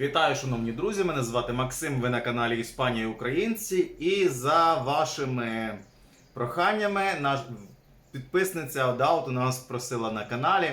Вітаю, шановні друзі! Мене звати Максим. Ви на каналі Іспанія Українці. І за вашими проханнями, наш підписниця Одаут у нас просила на каналі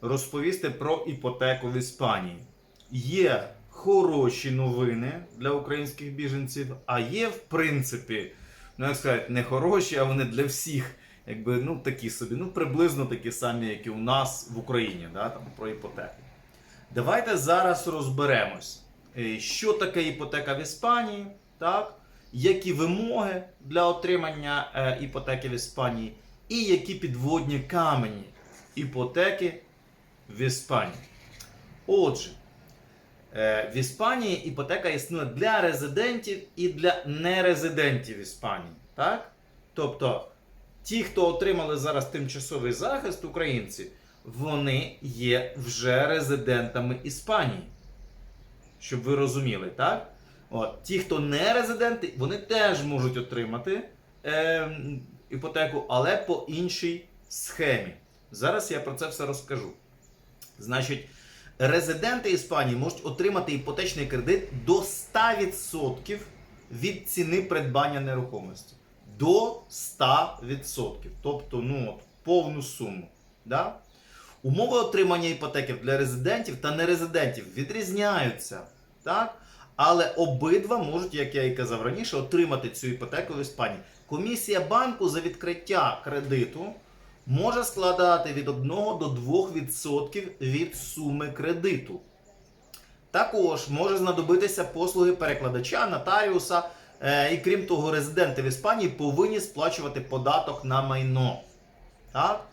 розповісти про іпотеку в Іспанії. Є хороші новини для українських біженців, а є, в принципі, ну як сказати, не хороші, а вони для всіх. Якби ну такі собі, ну приблизно такі самі, як і у нас в Україні, да, там про іпотеку. Давайте зараз розберемось, е, що таке іпотека в Іспанії, так? які вимоги для отримання е, іпотеки в Іспанії, і які підводні камені іпотеки в Іспанії. Отже, е, в Іспанії іпотека існує для резидентів і для нерезидентів Іспанії. Так? Тобто, ті, хто отримали зараз тимчасовий захист, українці, вони є вже резидентами Іспанії. Щоб ви розуміли, так? От, ті, хто не резиденти, вони теж можуть отримати е, іпотеку, але по іншій схемі. Зараз я про це все розкажу. Значить, резиденти Іспанії можуть отримати іпотечний кредит до 100% від ціни придбання нерухомості. До 100%. Тобто, ну, от, повну суму. Да? Умови отримання іпотеки для резидентів та нерезидентів відрізняються. Так? Але обидва можуть, як я і казав раніше, отримати цю іпотеку в Іспанії. Комісія банку за відкриття кредиту може складати від 1 до 2% від суми кредиту. Також може знадобитися послуги перекладача, нотаріуса. Е, і крім того, резиденти в Іспанії повинні сплачувати податок на майно. Так?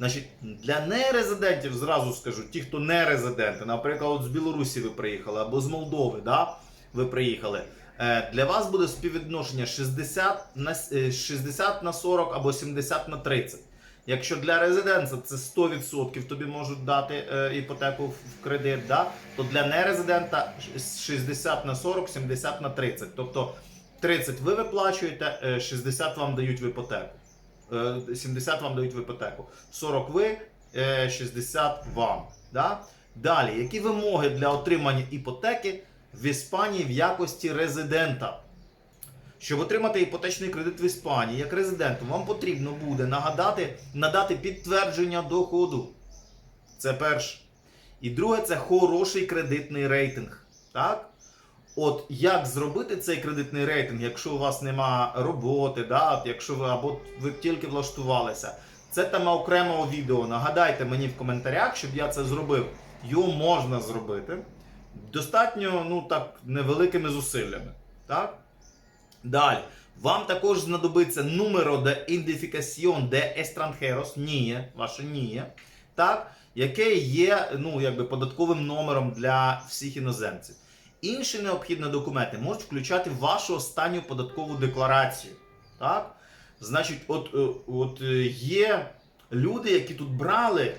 Значить, для нерезидентів зразу скажу, ті, хто не резиденти, наприклад, от з Білорусі ви приїхали або з Молдови, да, ви приїхали. е, Для вас буде співвідношення 60 на, е, 60 на 40 або 70 на 30. Якщо для резидента це 100% тобі можуть дати е, іпотеку в кредит, да, то для нерезидента 60 на 40, 70 на 30. Тобто 30 ви виплачуєте, е, 60 вам дають в іпотеку. Е, 70 вам дають в іпотеку. 40 ви, е, 60 вам. Да? Далі, які вимоги для отримання іпотеки в Іспанії в якості резидента? Щоб отримати іпотечний кредит в Іспанії як резиденту, вам потрібно буде нагадати, надати підтвердження доходу. Це перше. І друге, це хороший кредитний рейтинг. Так? От як зробити цей кредитний рейтинг, якщо у вас нема роботи, да? якщо ви або ви тільки влаштувалися. Це тема окремого відео. Нагадайте мені в коментарях, щоб я це зробив. Його можна зробити. Достатньо ну так, невеликими зусиллями. Так? Далі. Вам також знадобиться numero de identificación de extranjeros, НІЄ, ваше НІЄ, так, яке є ну, якби, податковим номером для всіх іноземців. Інші необхідні документи можуть включати вашу останню податкову декларацію. Так? Значить, от, е, от е, є люди, які тут брали.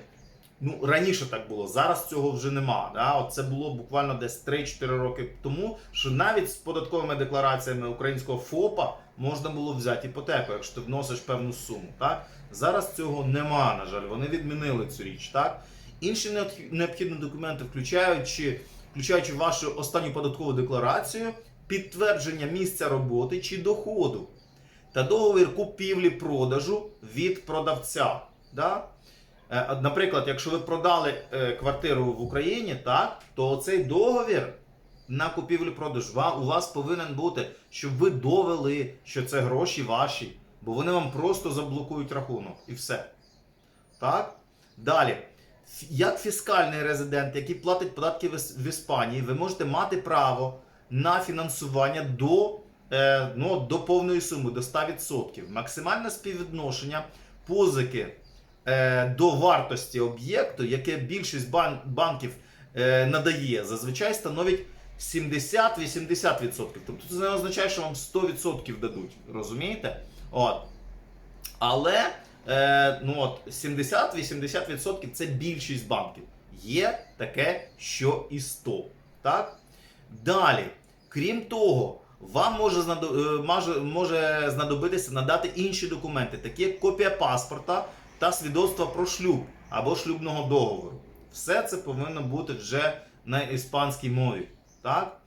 Ну, раніше так було, зараз цього вже нема. Да? От це було буквально десь 3-4 роки тому, що навіть з податковими деклараціями українського ФОПа можна було взяти іпотеку, якщо ти вносиш певну суму. Так? Зараз цього нема, на жаль, вони відмінили цю річ. Так? Інші необхідні документи, включаючи, включаючи вашу останню податкову декларацію, підтвердження місця роботи чи доходу та договір купівлі-продажу від продавця. Да? Е, Наприклад, якщо ви продали е, квартиру в Україні, так, то цей договір на купівлю-продаж у вас повинен бути, щоб ви довели, що це гроші ваші, бо вони вам просто заблокують рахунок і все. Так? Далі. Як фіскальний резидент, який платить податки в Іспанії, ви можете мати право на фінансування до, е, ну, до повної суми, до 100%. Максимальне співвідношення позики е, до вартості об'єкту, яке більшість бан- банків е, надає, зазвичай становить 70-80%. Тобто це не означає, що вам 100% дадуть. Розумієте? От. Але е, ну от, 70-80% це більшість банків. Є таке, що і 100. Так? Далі, крім того, вам може, е, може знадобитися надати інші документи, такі як копія паспорта та свідоцтва про шлюб або шлюбного договору. Все це повинно бути вже на іспанській мові. Так?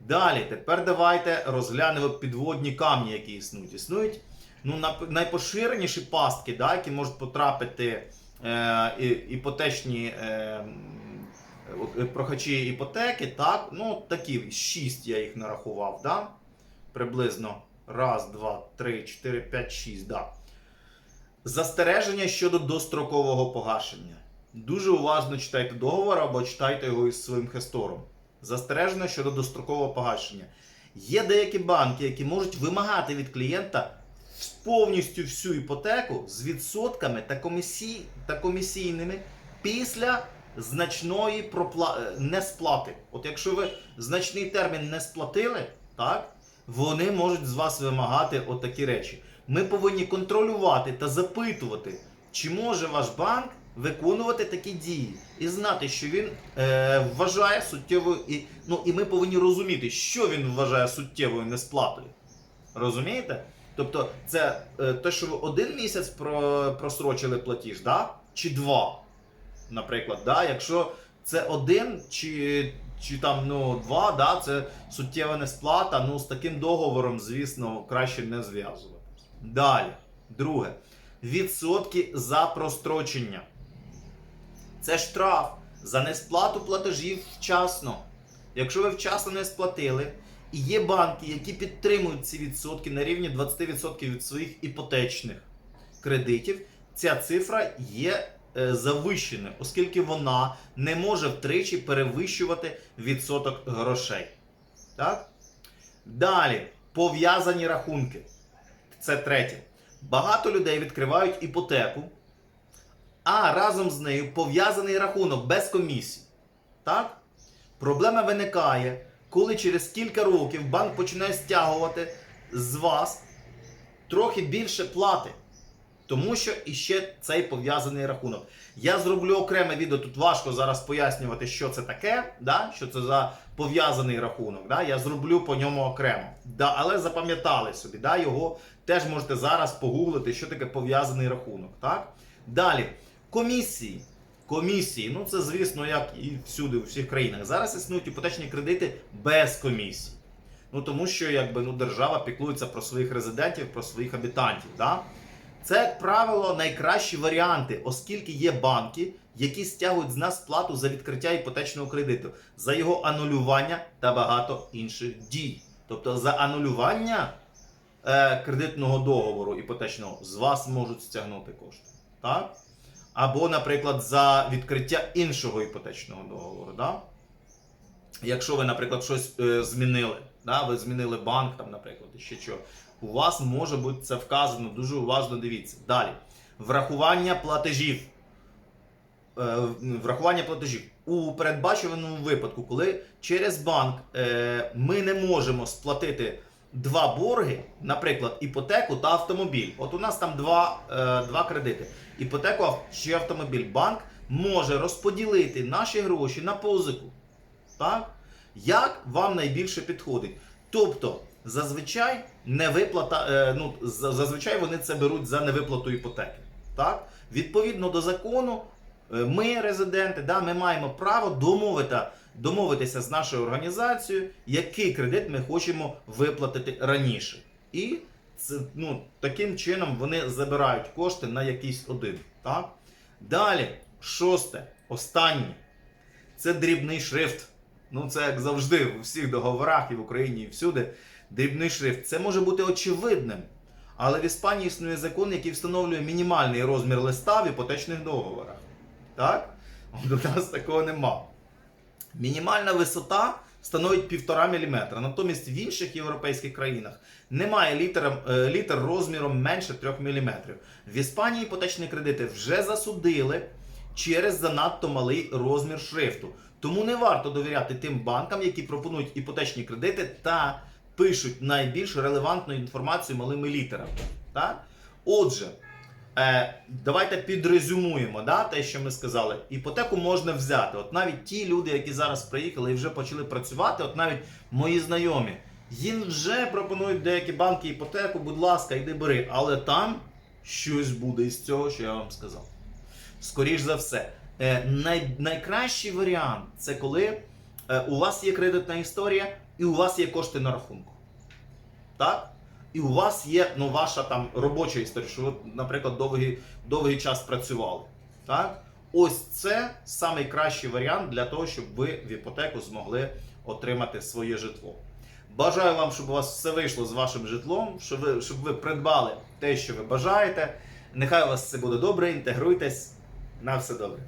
Далі, тепер давайте розглянемо підводні камні, які існують. Існують ну, найпоширеніші пастки, да, які можуть потрапити е, іпотечні е, е, прохачі іпотеки. Так? Ну, такі, шість я їх нарахував. Да? Приблизно раз, два, три, чотири, п'ять, шість. Да. Застереження щодо дострокового погашення. Дуже уважно читайте договор або читайте його із своїм хестором. Застереження щодо дострокового погашення. Є деякі банки, які можуть вимагати від клієнта повністю всю іпотеку з відсотками та, комісій, та комісійними після значної пропла... е, несплати. От якщо ви значний термін не сплатили, так, вони можуть з вас вимагати отакі речі. Ми повинні контролювати та запитувати, чи може ваш банк виконувати такі дії і знати, що він е, вважає суттєвою, і, ну, і ми повинні розуміти, що він вважає суттєвою несплатою. Розумієте? Тобто, це е, те, що ви один місяць про, просрочили платіж, да? чи два, наприклад, да? якщо це один чи, чи там ну, два, да? це суттєва несплата, ну з таким договором, звісно, краще не зв'язуватися. Далі, друге, відсотки за прострочення. Це штраф за несплату платежів вчасно. Якщо ви вчасно не сплатили, і є банки, які підтримують ці відсотки на рівні 20% від своїх іпотечних кредитів, ця цифра є е, завищеною, оскільки вона не може втричі перевищувати відсоток грошей. Так? Далі, пов'язані рахунки. Це третє. Багато людей відкривають іпотеку, а разом з нею пов'язаний рахунок без комісії. Так? Проблема виникає, коли через кілька років банк починає стягувати з вас трохи більше плати. Тому що іще цей пов'язаний рахунок. Я зроблю окреме відео, тут важко зараз пояснювати, що це таке, да? що це за пов'язаний рахунок. Да? Я зроблю по ньому окремо. Да? Але запам'ятали собі, да? його теж можете зараз погуглити, що таке пов'язаний рахунок. Так? Далі, комісії. Комісії, ну це звісно, як і всюди, у всіх країнах. Зараз існують іпотечні кредити без комісій. Ну тому що якби ну держава піклується про своїх резидентів, про своїх абітантів. Да? Це, як правило, найкращі варіанти, оскільки є банки, які стягують з нас плату за відкриття іпотечного кредиту, за його анулювання та багато інших дій. Тобто за анулювання е, кредитного договору іпотечного з вас можуть стягнути кошти. Так? Або, наприклад, за відкриття іншого іпотечного договору. Да? Якщо ви, наприклад, щось е, змінили, да? ви змінили банк, там, наприклад, ще що, у вас може бути це вказано, дуже уважно дивіться. Далі. Врахування платежів. Е, врахування платежів у передбачуваному випадку, коли через банк е, ми не можемо сплатити два борги, наприклад, іпотеку та автомобіль. От у нас там два, е, два кредити: іпотеку чи автомобіль. Банк може розподілити наші гроші на позику. Так? Як вам найбільше підходить? Тобто, зазвичай невиплата, е, ну, зазвичай вони це беруть за невиплату іпотеки. Так? Відповідно до закону, е, ми, резиденти, да, ми маємо право домовити, домовитися з нашою організацією, який кредит ми хочемо виплатити раніше. І це, ну, таким чином вони забирають кошти на якийсь один. Так? Далі, шосте, останнє. Це дрібний шрифт. Ну, це як завжди у всіх договорах і в Україні, і всюди. Дрібний шрифт. Це може бути очевидним. Але в Іспанії існує закон, який встановлює мінімальний розмір листа в іпотечних договорах. Так? От У нас такого нема. Мінімальна висота становить 1,5 мм. Натомість в інших європейських країнах немає літер, е, літер розміром менше 3 мм. В Іспанії іпотечні кредити вже засудили через занадто малий розмір шрифту. Тому не варто довіряти тим банкам, які пропонують іпотечні кредити та пишуть найбільш релевантну інформацію малими літерами. Так? Отже, е, давайте підрезюмуємо да, те, що ми сказали. Іпотеку можна взяти. От навіть ті люди, які зараз приїхали і вже почали працювати, от навіть мої знайомі, їм вже пропонують деякі банки іпотеку, будь ласка, йди бери. Але там щось буде із цього, що я вам сказав. Скоріш за все. Е, най, найкращий варіант це коли е, у вас є кредитна історія, і у вас є кошти на рахунку. Так? І у вас є ну, ваша там робоча історія, що ви, наприклад, довгий, довгий час працювали. Так? Ось це найкращий варіант для того, щоб ви в іпотеку змогли отримати своє житло. Бажаю вам, щоб у вас все вийшло з вашим житлом, щоб ви, щоб ви придбали те, що ви бажаєте. Нехай у вас все буде добре, інтегруйтесь. На все добре.